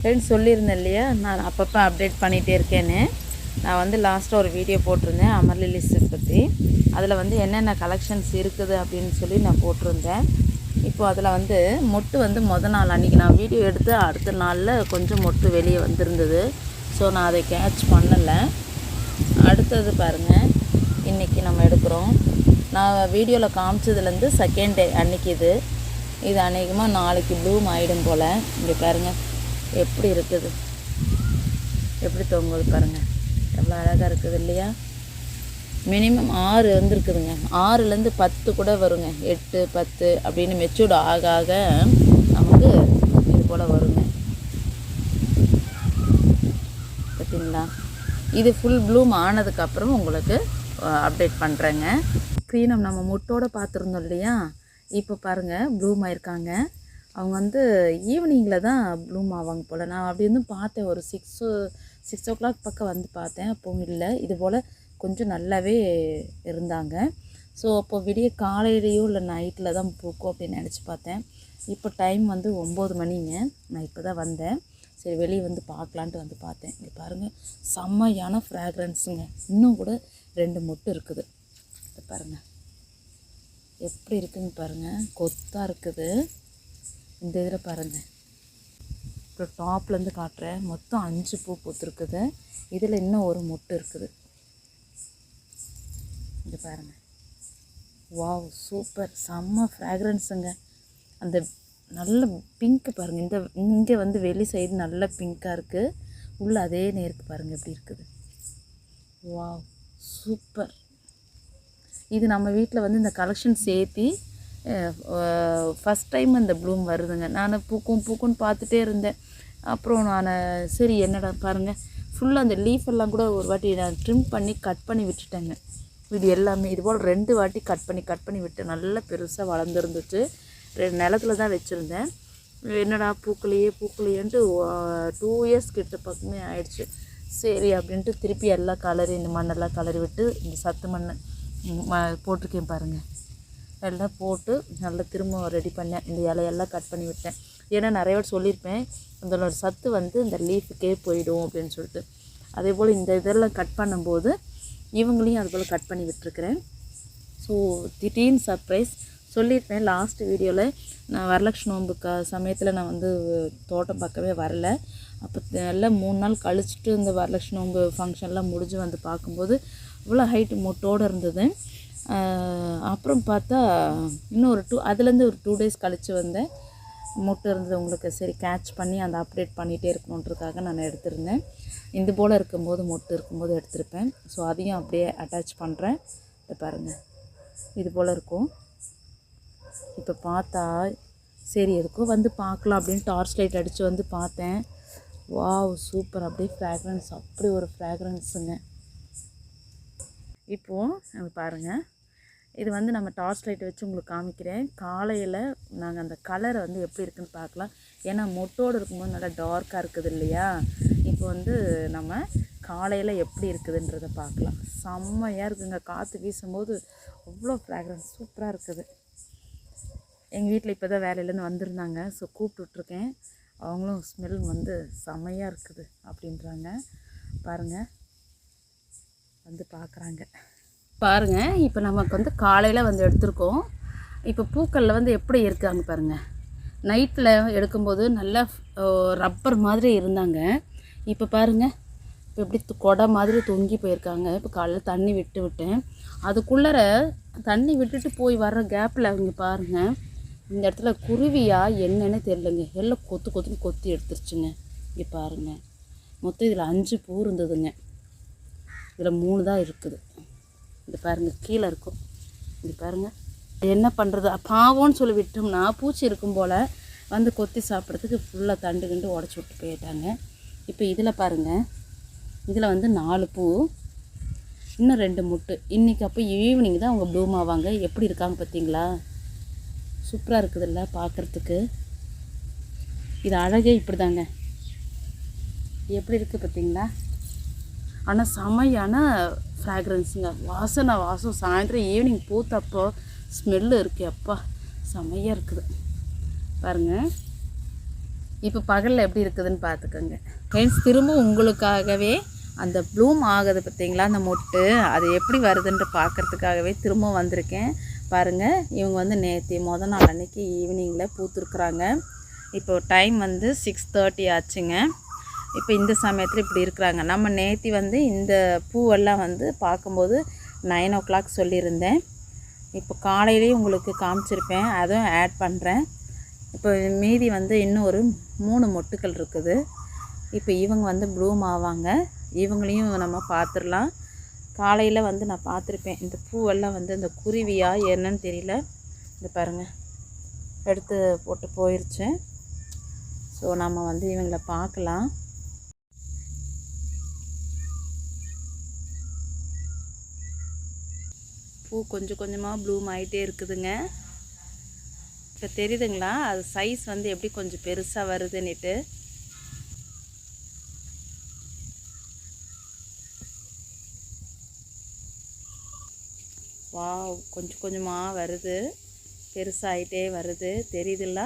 Friends சொல்லியிருந்தேன் இல்லையா? நான் அப்பப்போ அப்டேட் பண்ணிகிட்டே இருக்கேன்னு. நான் வந்து லாஸ்ட்டாக ஒரு வீடியோ போட்டிருந்தேன் அமர் பற்றி அதில் வந்து என்னென்ன கலெக்ஷன்ஸ் இருக்குது அப்படின்னு சொல்லி நான் போட்டிருந்தேன். இப்போ அதில் வந்து மொட்டு வந்து முத நாள் அன்றைக்கி நான் வீடியோ எடுத்து அடுத்த நாளில் கொஞ்சம் மொட்டு வெளியே வந்திருந்தது. ஸோ நான் அதை கேட்ச் பண்ணலை. அடுத்தது பாருங்கள் இன்றைக்கி நம்ம எடுக்கிறோம். நான் வீடியோவில் காமிச்சதுலேருந்து செகண்ட் டே அன்னைக்கு இது. இது அநேகமாக நாளைக்கு ப்ளூம் ஆகிடும் போல். இங்கே பாருங்கள் எப்படி இருக்குது? எப்படி தொங்குது பாருங்கள் எவ்வளோ அழகாக இருக்குது இல்லையா? மினிமம் ஆறு வந்துருக்குதுங்க ஆறுலேருந்து பத்து கூட வருங்க. எட்டு பத்து அப்படின்னு மெச்சூர்டு ஆக ஆக நமக்கு இது போல் வருங்க. பார்த்தீங்களா இது ஃபுல் ப்ளூம் ஆனதுக்கப்புறம் உங்களுக்கு அப்டேட் பண்ணுறேங்க க்ரீனம் நம்ம முட்டோடு பார்த்துருந்தோம் இல்லையா? இப்போ பாருங்கள் ப்ளூம் ஆயிருக்காங்க. அவங்க வந்து ஈவினிங்கில் தான் ப்ளூம் ஆவாங்க போல். நான் அப்படி வந்து பார்த்தேன். ஒரு சிக்ஸு சிக்ஸ் ஓ கிளாக் பக்கம் வந்து பார்த்தேன். அப்போவும் இல்லை. இது போல் கொஞ்சம் நல்லாவே இருந்தாங்க. ஸோ அப்போ விடிய காலையிலையோ இல்லை நைட்டில் தான் பூக்கும் அப்படின்னு நினச்சி பார்த்தேன். இப்போ டைம் வந்து ஒம்பது மணிங்க. நான் இப்போ தான் வந்தேன். சரி வெளியே வந்து பார்க்கலான்ட்டு வந்து பார்த்தேன். இங்கே பாருங்கள் செம்மையான ஃப்ராக்ரன்ஸுங்க இன்னும் கூட ரெண்டு மொட்டு இருக்குது. பாருங்கள் எப்படி இருக்குதுன்னு பாருங்கள் கொத்தாக இருக்குது. இந்த இதில் பாருங்கள் இப்போ டாப்லேருந்து காட்டுறேன். மொத்தம் அஞ்சு பூ பூத்துருக்குது. இதில் இன்னும் ஒரு மொட்டு இருக்குது. இது பாருங்கள் வாவ் சூப்பர் செம்ம ஃப்ராக்ரன்ஸுங்க அந்த நல்ல பிங்க் பாருங்கள் இந்த இங்கே வந்து வெளி சைடு நல்ல பிங்க்காக இருக்குது உள்ளே அதே நேருக்கு பாருங்கள் எப்படி இருக்குது. வாவ் சூப்பர் இது நம்ம வீட்டில் வந்து இந்த கலெக்ஷன் சேர்த்தி ஃபஸ்ட் டைம் அந்த ப்ளூம் வருதுங்க. நான் பூக்கும் பூக்கும்னு பார்த்துட்டே இருந்தேன். அப்புறம் நான் சரி என்னடா பாருங்கள் ஃபுல்லாக அந்த லீஃப் எல்லாம் கூட ஒரு வாட்டி நான் ட்ரிம் பண்ணி கட் பண்ணி விட்டுட்டேங்க. இது எல்லாமே இதுபோல் ரெண்டு வாட்டி கட் பண்ணி கட் பண்ணி விட்டு நல்லா பெருசாக வளர்ந்துருந்துச்சு. ரெ- நிலத்துல தான் வச்சுருந்தேன். என்னடா பூக்கலையே பூக்கலையேன்ட்டு டூ இயர்ஸ் கிட்ட பக்கமே ஆயிடுச்சு. சரி அப்படின்ட்டு திருப்பி எல்லாம் கலரி இந்த மண்ணெல்லாம் கலரி விட்டு இந்த சத்து மண் ம- போட்டிருக்கேன் பாருங்கள் எல்லாம் போட்டு நல்லா திரும்ப ரெடி பண்ணேன். இந்த இலையெல்லாம் கட் பண்ணி விட்டேன். ஏன்னா நிறைய வாட்டி சொல்லியிருப்பேன் அதனோட சத்து வந்து இந்த லீஃபுக்கே போயிடும் அப்படின்னு சொல்லிட்டு. அதே போல் இந்த இதெல்லாம் கட் பண்ணும்போது இவங்களையும் அது போல் கட் பண்ணி விட்டுருக்குறேன். ஸோ திடீர்னு சர்ப்ரைஸ் சொல்லியிருப்பேன் லாஸ்ட் வீடியோவில் நான் வரலட்சுமி நோன்பு க சமயத்தில் நான் வந்து தோட்டம் பார்க்கவே வரல. அப்போ எல்லாம் மூணு நாள் கழிச்சிட்டு இந்த வரலட்சுமி நோன்பு ஃபங்க்ஷன்லாம் முடிஞ்சு வந்து பார்க்கும்போது இவ்வளோ ஹைட்டு மொட்டோடு இருந்தது. அப்புறம் பார்த்தா இன்னும் ஒரு டூ அதுலேருந்து ஒரு டூ டேஸ் கழித்து வந்தேன். மொட்டு இருந்தது உங்களுக்கு சரி கேட்ச் பண்ணி அந்த அப்டேட் பண்ணிகிட்டே இருக்கணுன்றதுக்காக நான் எடுத்திருந்தேன். இது போல் இருக்கும்போது மொட்டு இருக்கும்போது எடுத்திருப்பேன். ஸோ அதையும் அப்படியே அட்டாச் பண்ணுறேன் இதை பாருங்கள் இது போல் இருக்கும். இப்போ பார்த்தா சரி எதுக்கும் வந்து பார்க்கலாம் அப்படின்னு டார்ச் லைட் அடித்து வந்து பார்த்தேன். வாவ் சூப்பர் அப்படியே ஃப்ராக்ரன்ஸ் அப்படி ஒரு ஃப்ராக்ரன்ஸுங்க இப்போது பாருங்கள் இது வந்து நம்ம டார்ச் லைட் வச்சு உங்களுக்கு காமிக்கிறேன். காலையில் நாங்கள் அந்த கலரை வந்து எப்படி இருக்குன்னு பார்க்கலாம். ஏன்னா மொட்டோடு இருக்கும்போது நல்லா டார்க்காக இருக்குது இல்லையா? இப்போ வந்து நம்ம காலையில் எப்படி இருக்குதுன்றத பார்க்கலாம். செம்மையாக இருக்குங்க. காற்று வீசும்போது அவ்வளோ ஃப்ராக்ரன்ஸ் சூப்பராக இருக்குது. எங்கள் வீட்டில் இப்போ தான் வேலையிலேருந்து வந்திருந்தாங்க. ஸோ கூப்பிட்டுட்ருக்கேன். அவங்களும் ஸ்மெல் வந்து செம்மையாக இருக்குது அப்படின்றாங்க. பாருங்கள் வந்து பார்க்குறாங்க. பாருங்க இப்போ நமக்கு வந்து காலையில் வந்து எடுத்திருக்கோம். இப்போ பூக்களில் வந்து எப்படி இருக்காங்க பாருங்கள் நைட்டில் எடுக்கும்போது நல்லா ரப்பர் மாதிரி இருந்தாங்க. இப்போ பாருங்க இப்போ எப்படி கொடை மாதிரி தொங்கி போயிருக்காங்க. இப்போ காலையில் தண்ணி விட்டு விட்டேன். அதுக்குள்ளர தண்ணி விட்டுட்டு போய் வர்ற கேப்பில் அவங்க பாருங்க. இந்த இடத்துல குருவியா என்னன்னு தெரிலங்க எல்லாம் கொத்து கொத்துன்னு கொத்தி எடுத்துருச்சுங்க. இங்கே பாருங்க. மொத்தம் இதில் அஞ்சு பூ இருந்ததுங்க. இதில் மூணு தான் இருக்குது. இது பாருங்கள் கீழே இருக்கும். இது பாருங்கள் என்ன பண்ணுறது பாவம்னு சொல்லி விட்டோம்னா பூச்சி இருக்கும் போல் வந்து கொத்தி சாப்பிட்றதுக்கு ஃபுல்லாக தண்டு கண்டு உடச்சி விட்டு போயிட்டாங்க. இப்போ இதில் பாருங்கள் இதில் வந்து நாலு பூ இன்னும் ரெண்டு முட்டு. இன்றைக்கி அப்போ ஈவினிங் தான் அவங்க ப்ளூம் ஆவாங்க. எப்படி இருக்காங்க பார்த்தீங்களா சூப்பராக இருக்குதுல்ல பார்க்குறதுக்கு இது அழகே இப்படி தாங்க எப்படி இருக்குது பார்த்தீங்களா ஆனால் செமையான ஃப்ராக்ரன்ஸுங்க வாசனை வாசம். சாயந்தரம் ஈவினிங் பூத்தப்போ ஸ்மெல்லு இருக்கு. அப்பா செமையாக இருக்குது. பாருங்கள் இப்போ பகலில் எப்படி இருக்குதுன்னு பார்த்துக்கோங்க ஃப்ரெண்ட்ஸ் திரும்ப உங்களுக்காகவே அந்த ப்ளூம் ஆகுது பார்த்தீங்களா அந்த மொட்டு அது எப்படி வருதுன்ட்டு பார்க்குறதுக்காகவே திரும்ப வந்திருக்கேன். பாருங்கள் இவங்க வந்து நேற்று மொதல் நாள் அன்னைக்கு ஈவினிங்கில் பூத்துருக்குறாங்க. இப்போ டைம் வந்து சிக்ஸ் தேர்ட்டி ஆச்சுங்க. இப்போ இந்த சமயத்தில் இப்படி இருக்கிறாங்க. நம்ம நேத்தி வந்து இந்த பூவெல்லாம் வந்து பார்க்கும்போது நைன் ஓ கிளாக் சொல்லியிருந்தேன். இப்போ காலையிலேயே உங்களுக்கு காமிச்சிருப்பேன். அதுவும் ஆட் பண்ணுறேன் இப்போ மீதி வந்து இன்னும் ஒரு மூணு மொட்டுக்கள் இருக்குது. இப்போ இவங்க வந்து ப்ளூம் ஆவாங்க இவங்களையும் நம்ம பார்த்துடலாம் காலையில் வந்து நான் பார்த்துருப்பேன் இந்த பூவெல்லாம் வந்து இந்த குருவியா என்னன்னு தெரியல. இந்த பாருங்கள் எடுத்து போட்டு போயிடுச்சேன் ஸோ நம்ம வந்து இவங்களை பார்க்கலாம் பூ கொஞ்சம் கொஞ்சமாக ப்ளூம் ஆகிட்டே இருக்குதுங்க. இப்போ தெரியுதுங்களா? அது சைஸ் வந்து எப்படி கொஞ்சம் பெருசாக வருதுன்னுட்டு. வா கொஞ்சம் கொஞ்சமாக வருது. பெருசாகிட்டே வருது. தெரியுதுல்ல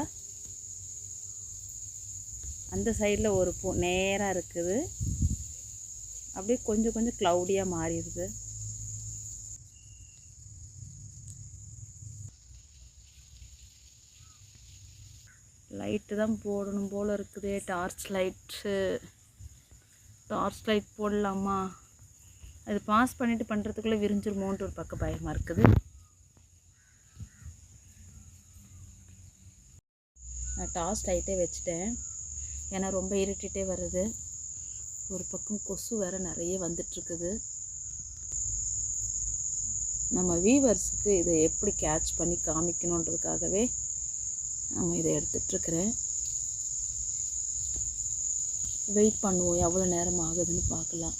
அந்த சைடில் ஒரு பூ நேராக இருக்குது. அப்படியே கொஞ்சம் கொஞ்சம் க்ளவுடியாக மாறிடுது. லைட்டு தான் போடணும் போல் இருக்குது. டார்ச் லைட்டு டார்ச் லைட் போடலாமா? அது பாஸ் பண்ணிவிட்டு பண்ணுறதுக்குள்ளே விரிஞ்சிருமோன்ட்டு ஒரு பக்கம் பயமாக இருக்குது. நான் டார்ச் லைட்டே வச்சுட்டேன். ஏன்னா ரொம்ப இருட்டிகிட்டே வருது. ஒரு பக்கம் கொசு வேறு நிறைய வந்துட்டுருக்குது. நம்ம வீவர்ஸுக்கு இதை எப்படி கேட்ச் பண்ணி காமிக்கணுன்றதுக்காகவே நான் இதை எடுத்துட்ருக்கிறேன். வெயிட் பண்ணுவோம் எவ்வளோ நேரம் ஆகுதுன்னு பார்க்கலாம்.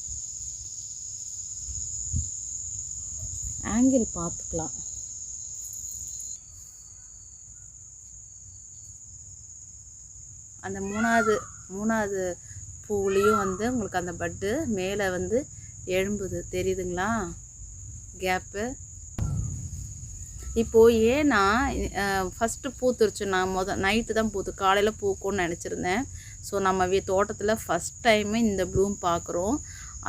ஆங்கிள் பார்த்துக்கலாம். அந்த மூணாவது மூணாவது பூவுலேயும் வந்து உங்களுக்கு அந்த பட்டு மேலே வந்து எழும்புது. தெரியுதுங்களா? கேப்பு. இப்போது ஏன்னா ஃபஸ்ட்டு பூத்துருச்சு நான் மொதல் நைட்டு தான் பூத்து காலையில் பூக்கும்னு நினச்சிருந்தேன். ஸோ நம்ம தோட்டத்தில் ஃபஸ்ட் டைமு இந்த ப்ளூம் பார்க்குறோம்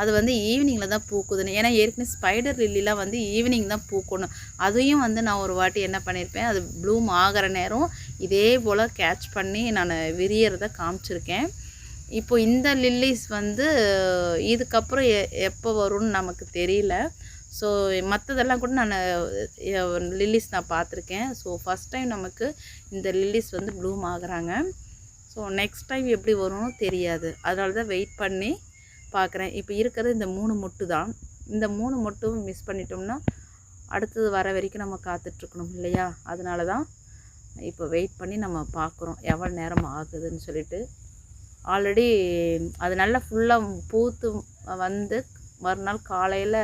அது வந்து ஈவினிங்கில் தான் பூக்குதுன்னு. ஏன்னா ஏற்கனவே ஸ்பைடர் லில்லிலாம் வந்து ஈவினிங் தான் பூக்கணும். அதையும் வந்து நான் ஒரு வாட்டி என்ன பண்ணியிருப்பேன் அது ப்ளூம் ஆகிற நேரம் இதே போல் கேட்ச் பண்ணி நான் விரியறத காமிச்சிருக்கேன். இப்போ இந்த லில்லிஸ் வந்து இதுக்கப்புறம் எ எப்போ வரும்னு நமக்கு தெரியல. ஸோ மற்றதெல்லாம் கூட நான் லில்லிஸ் நான் பார்த்துருக்கேன் ஸோ ஃபஸ்ட் டைம் நமக்கு இந்த லில்லிஸ் வந்து ப்ளூம் ஆகுறாங்க. ஸோ நெக்ஸ்ட் டைம் எப்படி வரும்னு தெரியாது. அதனால தான் வெயிட் பண்ணி பார்க்குறேன் இப்போ இருக்கிறது இந்த மூணு மொட்டு தான். இந்த மூணு மொட்டும் மிஸ் பண்ணிட்டோம்னா அடுத்தது வர வரைக்கும் நம்ம காத்துட்ருக்கணும் இல்லையா? அதனால தான் இப்போ வெயிட் பண்ணி நம்ம பார்க்குறோம் எவ்வளோ நேரம் ஆகுதுன்னு சொல்லிட்டு. ஆல்ரெடி அது நல்லா ஃபுல்லாக பூத்து வந்து மறுநாள் காலையில்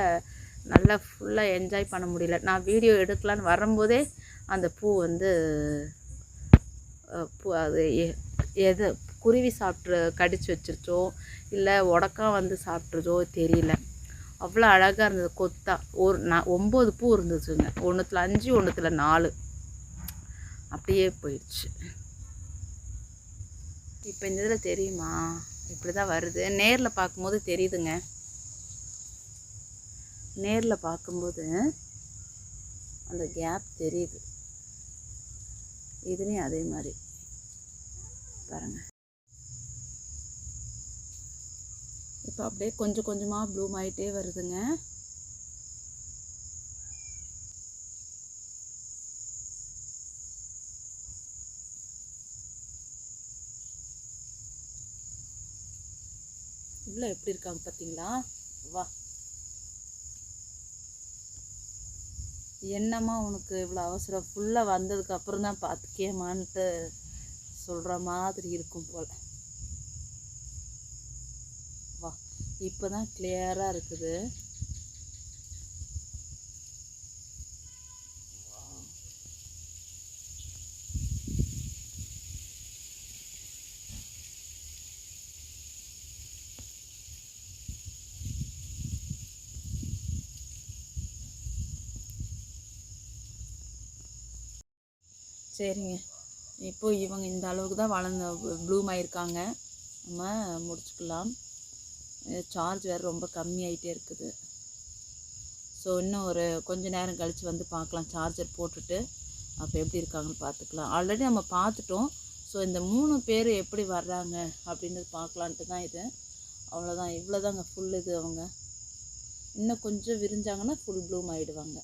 நல்லா ஃபுல்லாக என்ஜாய் பண்ண முடியல. நான் வீடியோ எடுக்கலான்னு வரும்போதே அந்த பூ வந்து பூ அது எ- எது குருவி சாப்பிட்ரு கடிச்சு வச்சிருச்சோ இல்லை உடக்கா வந்து சாப்பிட்ருச்சோ தெரியல. அவ்வளோ அழகாக இருந்தது கொத்தா. ஒரு நான் ஒம்பது பூ இருந்துச்சுங்க ஒன்றுத்தில் அஞ்சு ஒன்றுத்தில் நாலு. அப்படியே போயிடுச்சு. இப்போ இந்த இதில் தெரியுமா? இப்படி தான் வருது. நேரில் பார்க்கும்போது தெரியுதுங்க. நேரில் பார்க்கும்போது அந்த கேப் தெரியுது. இதுலேயும் அதே மாதிரி. பாருங்க. இப்போ அப்படியே கொஞ்சம் கொஞ்சமாக ப்ளூம் ஆகிட்டே வருதுங்க. இவ்வளோ எப்படி இருக்காங்க பார்த்தீங்களா வா. என்னம்மா உனக்கு இவ்வளோ அவசரம்? ஃபுல்லாக வந்ததுக்கு அப்புறம் தான் பார்த்துக்கேமான்ட்டு சொல்கிற மாதிரி இருக்கும் போல். வா இப்போ தான் கிளியராக இருக்குது. சரிங்க. இப்போ இவங்க இந்த அளவுக்கு தான் வளர்ந்து ப்ளூம் ஆயிருக்காங்க நம்ம முடிச்சுக்கலாம். சார்ஜ் வேறு ரொம்ப கம்மியாயிட்டே இருக்குது. ஸோ இன்னும் ஒரு கொஞ்ச நேரம் கழித்து வந்து பார்க்கலாம். சார்ஜர் போட்டுட்டு அப்போ எப்படி இருக்காங்கன்னு பார்த்துக்கலாம். ஆல்ரெடி நம்ம பார்த்துட்டோம். ஸோ இந்த மூணு பேர் எப்படி வர்றாங்க அப்படின்றது பார்க்கலான்ட்டு தான் இது. அவ்வளோதான் இவ்வளோதாங்க ஃபுல் இது அவங்க. இன்னும் கொஞ்சம் விரிஞ்சாங்கன்னா ஃபுல் ப்ளூம் ஆகிடுவாங்க